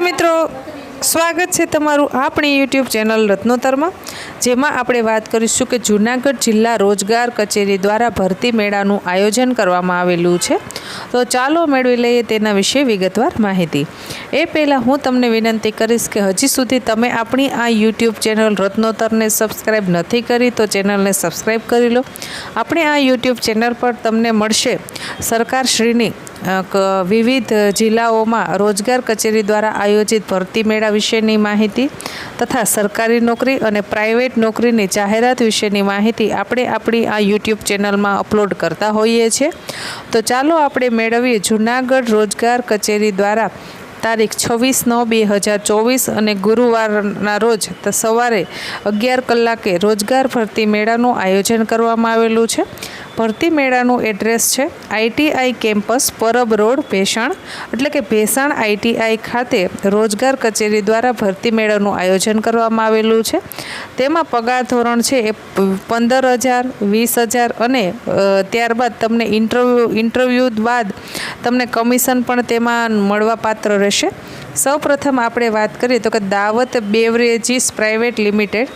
મિત્રો. સ્વાગત છે તમારું આપણી યુટ્યુબ ચેનલ રત્નોતરમાં, જેમાં આપણે વાત કરીશું કે જૂનાગઢ જિલ્લા રોજગાર કચેરી દ્વારા ભરતી મેળાનું આયોજન કરવામાં આવેલું છે. તો ચાલો મેળવી લઈએ તેના વિશે વિગતવાર માહિતી. એ પહેલાં હું તમને વિનંતી કરીશ કે હજી સુધી તમે આપણી આ યુટ્યુબ ચેનલ રત્નોતરને સબસ્ક્રાઈબ નથી કરી તો ચેનલને સબસ્ક્રાઈબ કરી લો. આપણે આ યુટ્યુબ ચેનલ પર તમને મળશે સરકારશ્રીની વિવિધ જિલ્લાઓમાં રોજગાર કચેરી દ્વારા આયોજિત ભરતી મેળા વિશેની માહિતી તથા સરકારી નોકરી અને પ્રાઇવેટ નોકરીની જાહેરાત વિશેની માહિતી આપણે આપણી આ યુટ્યુબ ચેનલમાં અપલોડ કરતા હોઈએ છીએ. તો ચાલો આપણે મેળવીએ જૂનાગઢ રોજગાર કચેરી દ્વારા તારીખ છવ્વીસ નવ બે હજાર ચોવીસ અને ગુરુવારના રોજ સવારે અગિયાર કલાકે રોજગાર ભરતી મેળાનું આયોજન કરવામાં આવેલું છે. ભરતી મેળાનું એડ્રેસ છે ITI campus Parab road Bhesan, એટલે કે ભેસાણ આઈટીઆઈ ખાતે રોજગાર કચેરી દ્વારા ભરતી મેળાનું આયોજન કરવામાં આવેલું છે. તેમાં પગાર ધોરણ છે એ પંદર હજાર, વીસ હજાર અને ત્યારબાદ તમને ઇન્ટરવ્યૂ ઇન્ટરવ્યૂ બાદ તમને કમિશન પણ તેમાં મળવાપાત્ર રહેશે. સૌપ્રથમ આપણે વાત કરીએ તો કે દાવત બેવરેજીસ પ્રાઇવેટ લિમિટેડ,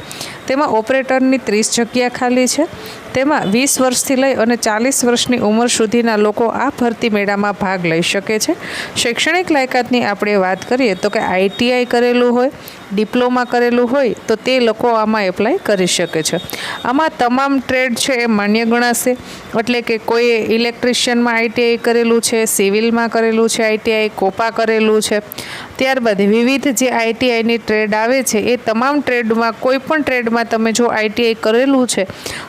તેમાં ઓપરેટરની ત્રીસ જગ્યા ખાલી છે. તેમાં વીસ વર્ષથી લઈ અને ચાલીસ વર્ષની ઉંમર સુધીના લોકો આ ભરતી મેળામાં ભાગ લઈ શકે છે. શૈક્ષણિક લાયકાતની આપણે વાત કરીએ તો કે આઈટીઆઈ કરેલું હોય, ડિપ્લોમા કરેલું હોય, તો તે લોકો આમાં એપ્લાય કરી શકે છે. આમાં તમામ ટ્રેડ છે એ માન્ય ગણાશે. એટલે કે કોઈએ ઇલેક્ટ્રિશિયનમાં આઈટીઆઈ કરેલું છે, સિવિલમાં કરેલું છે આઈટીઆઈ કોપા કરેલું છે. ત્યારબાદ વિવિધ જે આઈટીઆઈની ટ્રેડ આવે છે, એ તમામ ટ્રેડમાં, કોઈ પણ ટ્રેડમાં તમે જો આઈટીઆઈ કરેલું છે,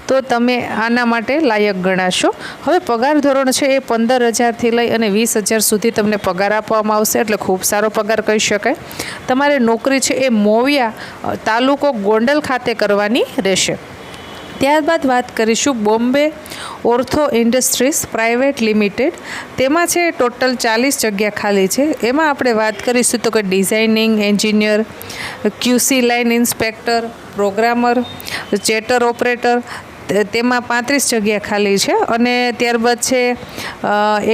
તો તમે આના માટે લાયક ગણાશો. હવે પગાર ધોરણ છે એ પંદર હજારથી લઈ અને વીસ હજાર સુધી તમને પગાર આપવામાં આવશે, એટલે ખૂબ સારો પગાર કહી શકાય. તમારે નોકરી છે એ મોવિયા તાલુકો ગોંડલ ખાતે કરવાની રહેશે. ત્યારબાદ વાત કરીશું Bombay ortho industries private limited. તેમાં છે ટોટલ ચાલીસ જગ્યા ખાલી છે. એમાં આપણે વાત કરીશું તો કે designing engineer QC line inspector, programmer, ચેટર operator તેમાં પાંત્રીસ જગ્યા ખાલી છે અને ત્યારબાદ છે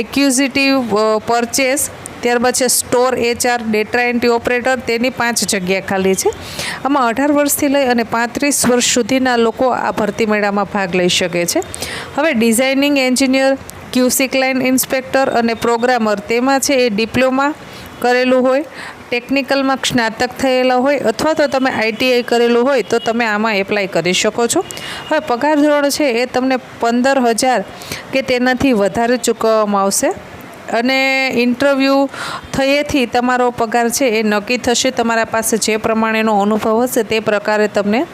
એક્યુઝિટિવ પરચેસ, ત્યારબાદ છે store, HR, data entry operator, તેની પાંચ જગ્યા ખાલી છે. આમાં અઢાર વર્ષથી લઈ અને પાંત્રીસ વર્ષ સુધીના લોકો આ ભરતી મેળામાં ભાગ લઈ શકે છે. હવે ડિઝાઇનિંગ એન્જિનિયર ક્યુસિક લાઇન ઇન્સ્પેક્ટર અને પ્રોગ્રામર, તેમાં છે એ ડિપ્લોમા કરેલું હોય. ટેકનિકલમાં સ્નાતક થયેલા હોય અથવા તો તમે આઈટીઆઈ કરેલું હોય તો તમે આમાં એપ્લાય કરી શકો છો. હવે પગાર ધોરણ છે એ તમને પંદર હજાર કે તેનાથી વધારે ચૂકવવામાં આવશે. અને ઇન્ટરવ્યૂ થયેથી તમારો પગાર છે એ નક્કી થશે. તમારા પાસે જે પ્રમાણેનો અનુભવ હશે તે પ્રકારે તમને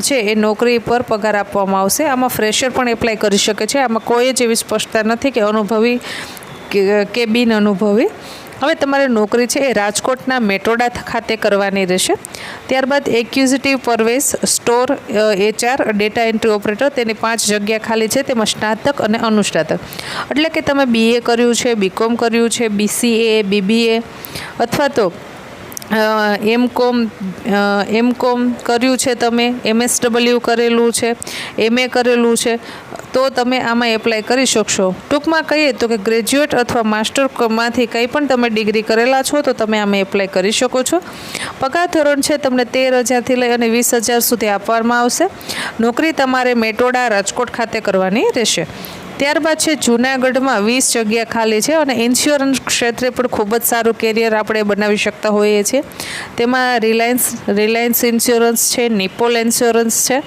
છે એ નોકરી પર પગાર આપવામાં આવશે. આમાં ફ્રેશર પણ એપ્લાય કરી શકે છે. આમાં કોઈ જ એવી સ્પષ્ટતા નથી કે અનુભવી કે- બિન અનુભવી. હવે તમારે નોકરી છે એ રાજકોટના મેટોડા ખાતે કરવાની રહેશે. ત્યારબાદ executive Parvesh, store HR, data entry operator, તેની પાંચ જગ્યા ખાલી છે, તેમાં સ્નાતક અને અનુસ્નાતક. એટલે કે તમે બીએ કર્યું છે બીકોમ કર્યું છે બીસીએ બીબીએ અથવા તો એમ કોમ એમ કોમ કર્યું છે તમે, એમએસડબલ્યુ કરેલું છે, એમએ કરેલું છે, તો તમે આમાં એપ્લાય કરી શકશો. ટૂંકમાં કહીએ તો કે ગ્રેજ્યુએટ અથવા માસ્ટરમાંથી કંઈ પણ તમે ડિગ્રી કરેલા છો, તો તમે આમાં એપ્લાય કરી શકો છો. પગાર ધોરણ છે તમને તેર હજારથી લઈ અને વીસ હજાર સુધી આપવામાં આવશે. નોકરી તમારે મેટોડા, રાજકોટ ખાતે કરવાની રહેશે. ત્યારબાદ છે, જૂનાગઢમાં વીસ જગ્યા ખાલી છે અને ઇન્સ્યોરન્સ ક્ષેત્રે પણ ખૂબ જ સારું કેરિયર આપણે બનાવી શકતા હોઈએ છીએ. તેમાં રિલાયન્સ રિલાયન્સ ઇન્સ્યોરન્સ છે નિપોલ ઇન્સ્યોરન્સ છે.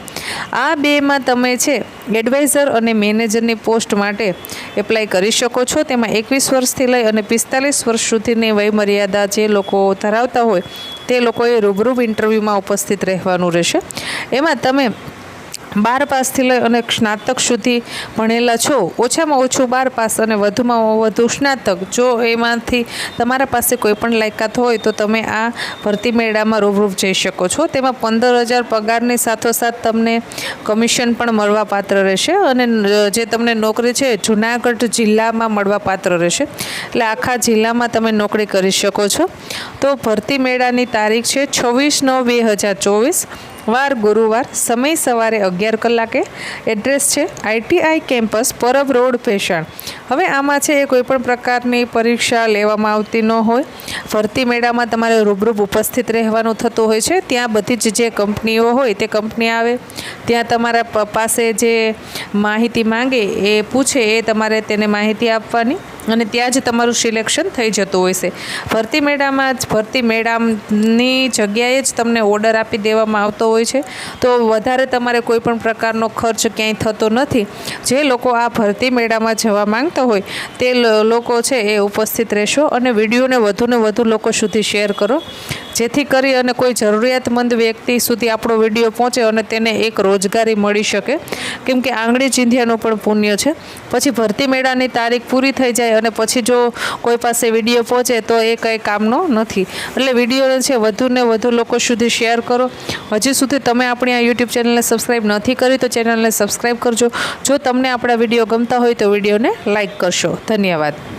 આ બેમાં તમે છે એડવાઇઝર અને મેનેજરની પોસ્ટ માટે એપ્લાય કરી શકો છો. તેમાં એકવીસ વર્ષથી લઈ અને પિસ્તાલીસ વર્ષ સુધીની વયમર્યાદા જે લોકો ધરાવતા હોય, તે લોકોએ રૂબરૂબ ઇન્ટરવ્યૂમાં ઉપસ્થિત રહેવાનું રહેશે. એમાં તમે બાર પાસથી લઈ અને સ્નાતક સુધી ભણેલા છો. ઓછામાં ઓછું બાર પાસ અને વધુમાં વધુ સ્નાતક. જો એમાંથી તમારા પાસે કોઈ પણ લાયકાત હોય તો તમે આ ભરતી મેળામાં રૂબરૂ જઈ શકો છો. તેમાં પંદર હજાર પગારની સાથોસાથ તમને કમિશન પણ મળવાપાત્ર રહેશે અને જે તમને નોકરી છે જુનાગઢ જિલ્લામાં મળવાપાત્ર રહેશે. એટલે આખા જિલ્લામાં તમે નોકરી કરી શકો છો. તો ભરતી મેળાની તારીખ છે છવ્વીસ નવ બે હજાર ચોવીસ. વાર ગુરુવાર સમય સવારે અગિયાર કલાકે. એડ્રેસ છે ITI campus Parab road, Bhesan. હવે આમાં છે એ કોઈપણ પ્રકારની પરીક્ષા લેવામાં આવતી ન હોય. ભરતી મેળામાં તમારે રૂબરૂબ ઉપસ્થિત રહેવાનું થતું હોય છે. ત્યાં બધી જ જે કંપનીઓ હોય તે કંપની આવે. ત્યાં તમારા પાસે જે માહિતી માંગે એ પૂછે, એ તમારે તેને માહિતી આપવાની. અને ત્યાં જ તમારું સિલેક્શન થઈ જતું હોય છે. ભરતી મેળામાં જ, ભરતી મેળાની જગ્યાએ જ તમને ઓર્ડર આપી દેવામાં આવતો હોય છે. તો વધારે તમારે કોઈ પણ પ્રકારનો ખર્ચ ક્યાંય થતો નથી. જે લોકો આ ભરતી મેળામાં જવા માંગતા હોય, તે લોકો છે એ ઉપસ્થિત રહેશો અને વિડીયોને વધુને વધુ લોકો સુધી શેર કરો. જેથી કરી અને કોઈ જરૂરિયાતમંદ વ્યક્તિ સુધી આપણો વીડિયો પહોંચે અને તેને એક રોજગારી મળી શકે. કેમ કે આંગળી ચીંધ્યાનું પણ પુણ્ય છે. પછી ભરતી મેળાની તારીખ પૂરી થઈ જાય અને પછી જો કોઈ પાસે વીડિયો પહોંચે તો એ કંઈ કામનો નથી. એટલે વિડીયોને છે વધુને વધુ લોકો સુધી શેર કરો. હજી સુધી તમે આપણી આ યુટ્યુબ ચેનલને સબસ્ક્રાઈબ નથી કરી તો ચેનલને સબસ્ક્રાઈબ કરજો. જો તમને આપણા વીડિયો ગમતા હોય તો વિડીયોને લાઈક કરશો. ધન્યવાદ.